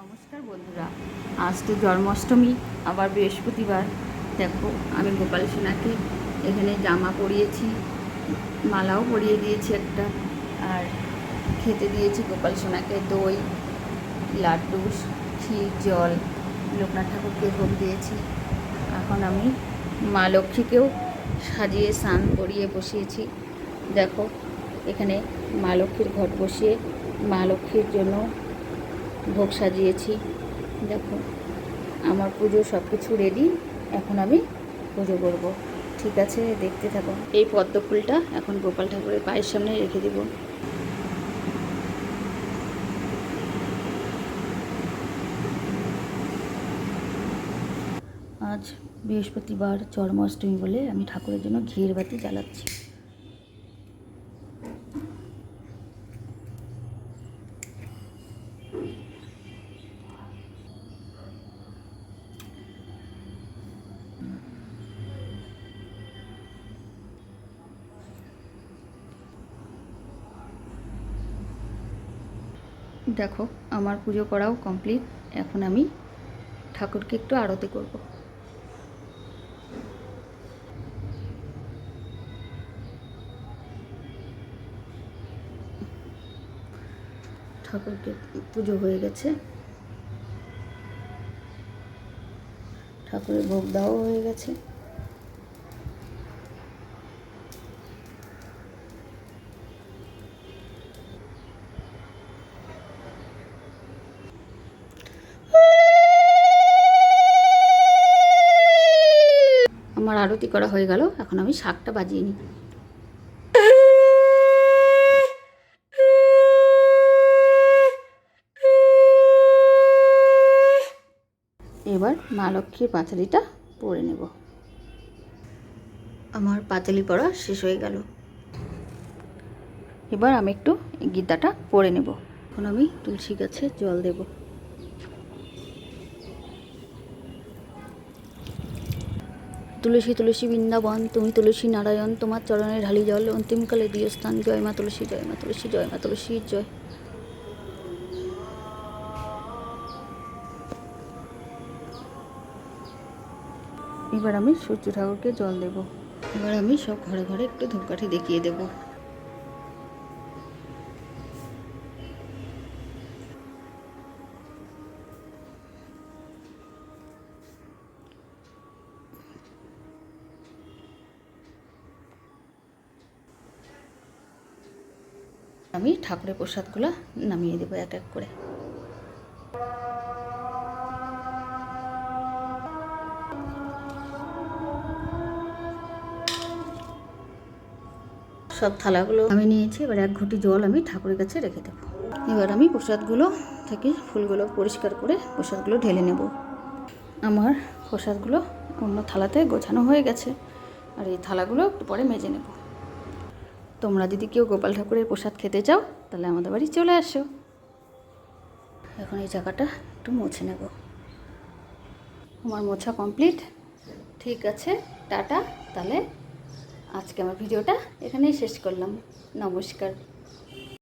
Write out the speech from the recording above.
নমস্কার বন্ধুরা, আজ তো জন্মাষ্টমী, আবার বৃহস্পতিবার। দেখো, আমি গোপাল সোনাকে এখানে জামা পরিয়েছি, মালাও পরিয়ে দিয়েছি একটা, আর খেতে দিয়েছি গোপাল সোনাকে দই লাড্ডু ক্ষীর, জল, লোকনাথ ঠাকুরকে ভোগ দিয়েছি। এখন আমি মা লক্ষ্মীকেও সাজিয়ে স্নান করিয়ে বসিয়েছি। দেখো, এখানে মা লক্ষ্মীর ঘট বসিয়ে মা লক্ষ্মীর জন্য ভোগ সাজিয়েছি। দেখো, আমার পুজো সব কিছু রেডি এখন আমি পুজো করব। ঠিক আছে, দেখতে থাকো। এই পদ্ম ফুলটা এখন গোপাল ঠাকুরের পায়ের সামনে রেখে দেব। আজ বৃহস্পতিবার জন্মাষ্টমী বলে আমি ঠাকুরের জন্য ঘিয়ের বাতি জ্বালাচ্ছি। দেখো, আমার পুজো করাও কমপ্লিট এখন আমি ঠাকুরকে একটু আরতি করব। ঠাকুরকে পুজো হয়ে গেছে। ঠাকুরের ভোগ দেওয়াও হয়ে গেছে আমার আরতি করা হয়ে গেল, এখন আমি শাকটা বাজিয়ে নিই। এবার মা লক্ষ্মীর পাঁচালিটা পরে নেব। আমার পাঁচালি পড়া শেষ হয়ে গেল। এবার আমি একটু গীতাটা পড়ে নেব। এখন আমি তুলসী গাছে জল দেবো। তুলসী তুলসী বৃন্দাবন, তুমি তুলসী নারায়ণ, তোমার চরণে ঢালি জল, অন্তিমকালে দিয় স্থান জয় মা তুলসী, জয় মা তুলসী, জয় মা তুলসী, জয়। এবার আমি সূর্য ঠাকুরকে জল দেব। এবার আমি সব ঘরে ঘরে একটু ধূপকাঠি দেখিয়ে দেব। আমি ঠাকুরের প্রসাদগুলো নামিয়ে দেবো এক এক করে। সব থালাগুলো আমি নিয়েছি, এবার এক ঘুটি জল আমি ঠাকুরের কাছে রেখে দেবো। এবার আমি প্রসাদগুলো থেকে ফুলগুলো পরিষ্কার করে প্রসাদগুলো ঢেলে নেব। আমার প্রসাদগুলো অন্য থালাতে গোছানো হয়ে গেছে, আর এই থালাগুলো একটু পরে মেজে নেব। তোমরা যদি কেউ গোপাল ঠাকুরের প্রসাদ খেতে চাও, তাহলে আমাদের বাড়ি চলে আসো। এখন এই জায়গাটা একটু মুছে নেব। আমার মোছা কমপ্লিট ঠিক আছে, টাটা। তাহলে আজকে আমার ভিডিওটা এখানেই শেষ করলাম। নমস্কার।